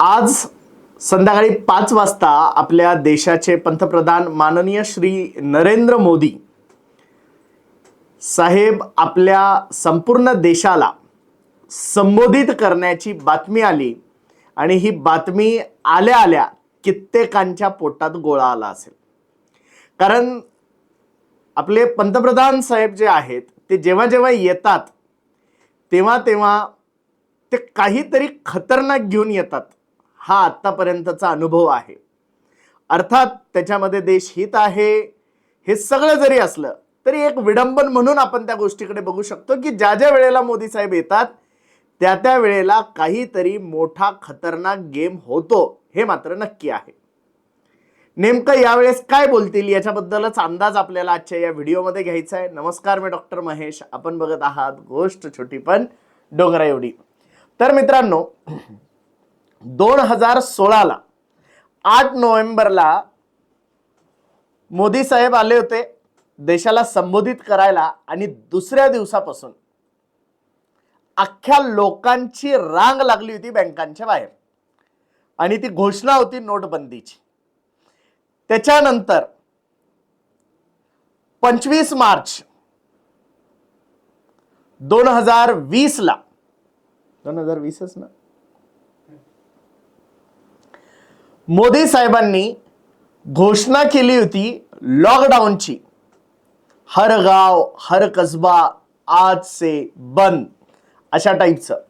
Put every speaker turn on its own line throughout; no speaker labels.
आज संध्याकाळी पाच वाजता आपल्या देशाचे पंतप्रधान माननीय श्री नरेंद्र मोदी साहेब आपल्या संपूर्ण देशाला संबोधित करण्याची बातमी आली आणि ही बातमी आल्या आल्या कित्येकांच्या पोटात गोळा आला असेल. कारण आपले पंतप्रधान साहेब जे आहेत ते जेव्हा जेव्हा येतात तेव्हा तेव्हा ते काहीतरी खतरनाक घेऊन येतात. हा आत्तापर्यंतचा अनुभव आहे. अर्थात त्याच्यामध्ये देशहित आहे हे सगळं जरी असलं तरी एक विडंबन म्हणून आपण त्या गोष्टीकडे बघू शकतो की ज्या ज्या वेळेला मोदी साहेब येतात त्या त्या वेळेला काहीतरी मोठा खतरनाक गेम होतो हे मात्र नक्की आहे. नेमकं यावेळेस काय बोलतील याच्याबद्दलच अंदाज आपल्याला आजच्या या व्हिडिओमध्ये घ्यायचा आहे. नमस्कार मी डॉक्टर महेश. आपण बघत आहात गोष्ट छोटी पण डोंगरा एवढी तर मित्रांनो दोन हजार सोळाला आठ नोव्हेंबरला मोदी साहेब आले होते देशाला संबोधित करायला आणि दुसऱ्या दिवसापासून अख्ख्या लोकांची रांग लागली होती बँकांच्या बाहेर. आणि ती घोषणा होती नोटबंदीची. त्याच्यानंतर पंचवीस मार्च दोन हजार वीसला दोन हजार वीसच ना? मोदी साहेबांनी घोषणा केली होती लॉकडाऊनची हर गाव हर कसबा आज से बंद अशा टाईपचं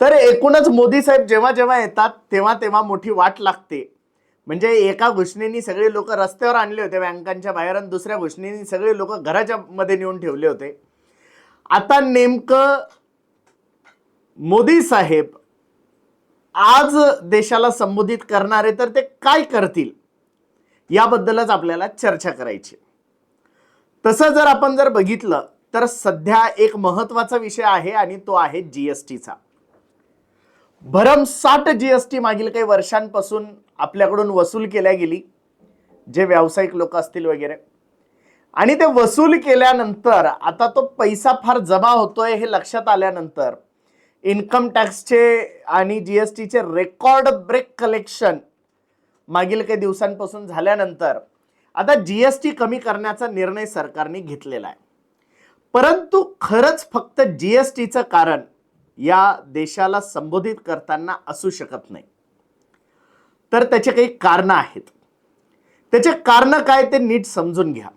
तर एकूणच मोदी साहेब जेव्हा जेव्हा येतात तेव्हा तेव्हा मोठी वाट लागते. म्हणजे एका घोषणेनी सगळे लोक रस्त्यावर आणले होते बँकांच्या बाहेर आणि दुसऱ्या घोषणेनी सगळे लोक घराच्या मध्ये नेऊन ठेवले होते. आता नेमकं मोदी साहेब आज देशाला संबोधित करणारे तर ते काय करतील याबद्दलच आपल्याला चर्चा करायची तसं जर आपण जर बघितलं तर सध्या एक महत्त्वाचा विषय आहे आणि तो आहे जीएसटीचा भरमसाठ जीएसटी मागील काही वर्षांपासून आपल्याकडून वसूल केल्या गेली जे व्यावसायिक लोक असतील वगैरे. आणि ते वसूल केल्यानंतर आता तो पैसा फार जमा होतोय हे लक्षात आल्यानंतर इन्कम टॅक्सचे आणि जी एस टीचे रेकॉर्ड ब्रेक कलेक्शन मागील काही दिवसांपासून झाल्यानंतर आता जी एस टी कमी करण्याचा निर्णय सरकारने घेतलेला आहे. परंतु खरंच फक्त जी एस टीचं कारण या देशाला संबोधित करताना असू शकत नाही. तर त्याचे काही कारणं आहेत. त्याचे कारणं काय ते नीट समजून घ्या.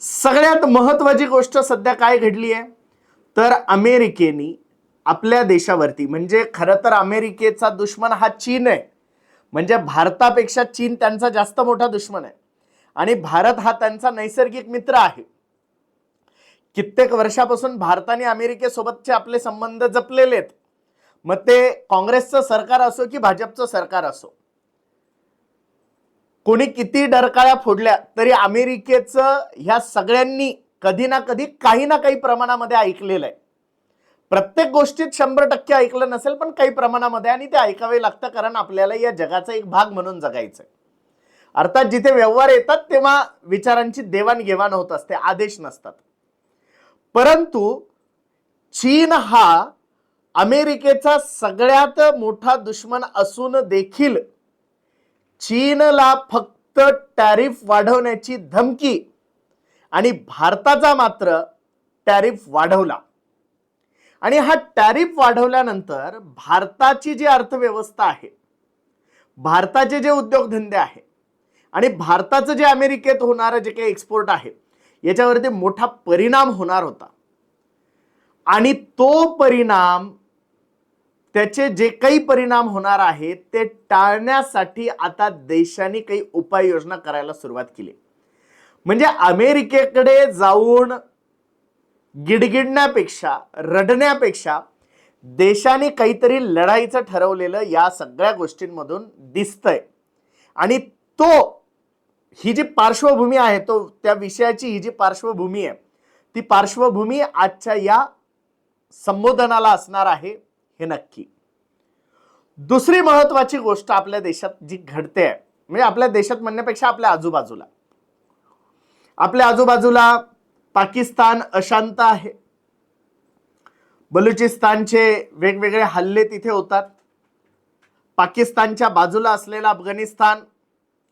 सगळ्यात महत्त्वाची गोष्ट सध्या काय घडली आहे तर अमेरिकेनी आपल्या देशावरती. म्हणजे खरं तर अमेरिकेचा दुश्मन हा चीन आहे. म्हणजे भारतापेक्षा चीन त्यांचा जास्त मोठा दुश्मन आहे. आणि भारत हा त्यांचा नैसर्गिक मित्र आहे. कित्येक वर्षापासून भारताने अमेरिकेसोबतचे आपले संबंध जपलेले आहेत. मग ते काँग्रेसचं सरकार असो की भाजपचं सरकार असो. कोणी किती डरकाळ्या फोडल्या तरी अमेरिकेचं ह्या सगळ्यांनी कधी ना कधी काही ना काही प्रमाणामध्ये ऐकलेलं आहे. प्रत्येक गोष्टीत शंभर टक्के ऐकलं नसेल पण काही प्रमाणामध्ये आणि ते ऐकावे लागतं कारण आपल्याला या जगाचा एक भाग म्हणून जगायचं आहे अर्थात जिथे व्यवहार येतात तेव्हा विचारांची देवाणघेवाण होत असते आदेश नसतात. परंतु चीन हा अमेरिकेचा सगळ्यात मोठा दुश्मन असून देखील चीनला फक्त टॅरिफ वाढवण्याची धमकी आणि भारताचा मात्र टॅरिफ वाढवला. आणि हा टॅरिफ वाढवल्यानंतर भारताची जी अर्थव्यवस्था आहे भारताचे जे उद्योगधंदे आहे आणि भारताचं जे अमेरिकेत होणारं जे काही एक्सपोर्ट आहे याच्यावरती मोठा परिणाम होणार होता. आणि तो परिणाम त्याचे जे काही परिणाम होणार आहेत ते टाळण्यासाठी आता देशाने काही उपाययोजना करायला सुरुवात केली. म्हणजे अमेरिकेकडे जाऊन गिडगिडण्यापेक्षा रडण्यापेक्षा देशाने काहीतरी लढाईचं ठरवलेलं या सगळ्या गोष्टींमधून दिसतंय. आणि तो ही जी पार्श्वभूमी आहे तो त्या विषयाची ही जी पार्श्वभूमी आहे ती पार्श्वभूमी आजच्या या संबोधनाला असणार आहे हे नक्की. दुसरी महत्वाची गोष्ट आपल्या देशात जी घडते आहे म्हणजे आपल्या देशात म्हणण्यापेक्षा आपल्या आजूबाजूला. आपल्या आजूबाजूला पाकिस्तान अशांत आहे. बलुचिस्तानचे वेगवेगळे हल्ले तिथे होतात. पाकिस्तानच्या बाजूला असलेला अफगाणिस्तान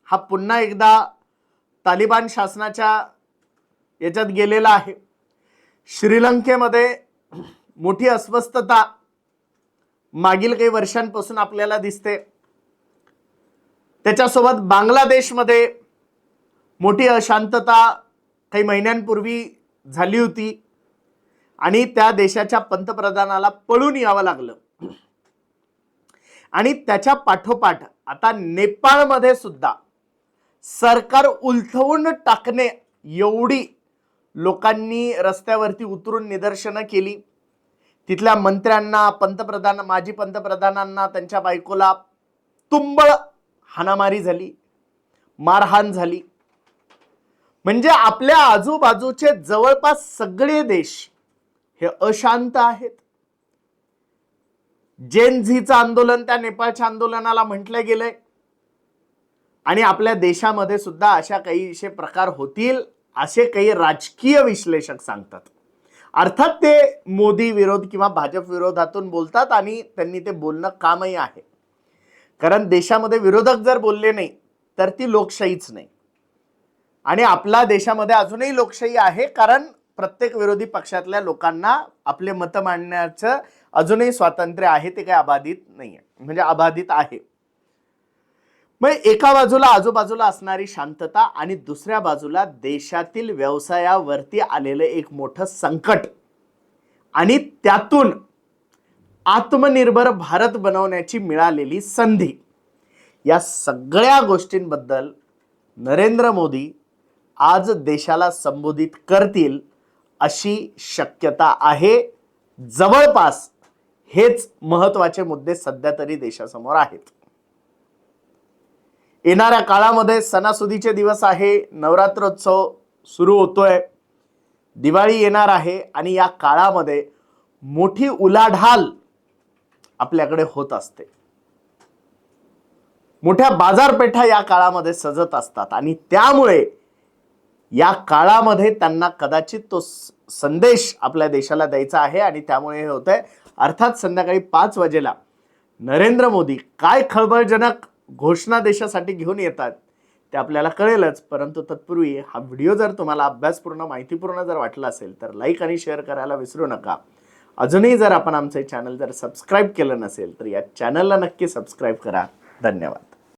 हा पुन्हा एकदा तालिबान शासनाच्या याच्यात गेलेला आहे. श्रीलंकेमध्ये मोठी अस्वस्थता मागील काही वर्षांपासून आपल्याला दिसते. त्याच्यासोबत बांगलादेशमध्ये मोठी अशांतता काही महिन्यांपूर्वी झाली होती. आणि त्या देशाच्या पंतप्रधानाला पळून यावं लागलं. आणि त्याच्या पाठोपाठ आता नेपाळमध्ये सुद्धा सरकार उलथवून टाकणे एवढी लोकांनी रस्त्यावरती उतरून निदर्शनं केली. तिथल्या मंत्र्यांना पंतप्रधान माजी पंतप्रधानांना त्यांच्या बायकोला तुंबळ हाणामारी झाली मारहाण झाली. म्हणजे आपल्या आजूबाजूचे जवळपास सगळे देश हे अशांत आहेत. जेन झीचं आंदोलन त्या नेपाळच्या आंदोलनाला म्हटलं गेलंय. आणि आपल्या देशामध्ये सुद्धा अशा काहीशे प्रकार होतील असे काही राजकीय विश्लेषक सांगतात. अर्थात ते मोदी विरोध किंवा भाजप विरोधातून बोलतात आणि त्यांनी ते बोलणं कामही आहे. कारण देशामध्ये विरोधक जर बोलले नाही तर ती लोकशाहीच नाही. आणि आपला देशामध्ये अजूनही लोकशाही आहे कारण प्रत्येक विरोधी पक्षातल्या लोकांना आपले मतं मांडण्याचं अजूनही स्वातंत्र्य आहे ते काही अबाधित नाही आहे म्हणजे अबाधित आहे. मग एका बाजूला आजूबाजूला असणारी शांतता आणि दुसऱ्या बाजूला देशातील व्यवसायावरती आलेलं एक मोठं संकट. आणि त्यातून आत्मनिर्भर भारत बनवण्याची मिळालेली संधी. या सगळ्या गोष्टींबद्दल नरेंद्र मोदी आज देशाला संबोधित करतील अशी शक्यता आहे. जवळपास हेच महत्त्वाचे मुद्दे सध्या तरी देशासमोर आहेत. येणाऱ्या काळामध्ये सणासुदीचे दिवस आहे नवरात्रोत्सव सुरू होतोय दिवाळी येणार आहे आणि या काळामध्ये मोठी उलाढाल आपल्याकडे होत असते. मोठ्या बाजारपेठा या काळामध्ये सजत असतात आणि त्यामुळे या काळामध्ये त्यांना कदाचित तो स- संदेश आपल्या देशाला द्यायचा आहे आणि त्यामुळे हे होत आहे अर्थात संध्याकाळी पाच वाजेला नरेंद्र मोदी काय खळबळजनक घोषणा देशासाठी घेऊन येतात ते आपल्याला कळेलच. परंतु तत्पूर्वी हा व्हिडिओ जर तुम्हाला अभ्यासपूर्ण माहितीपूर्ण जर वाटला असेल तर लाईक आणि शेअर करायला विसरू नका. अजूनही जर आपण आमचे चॅनल जर सबस्क्राईब केलं नसेल तर या चॅनलला नक्की सबस्क्राईब करा. धन्यवाद.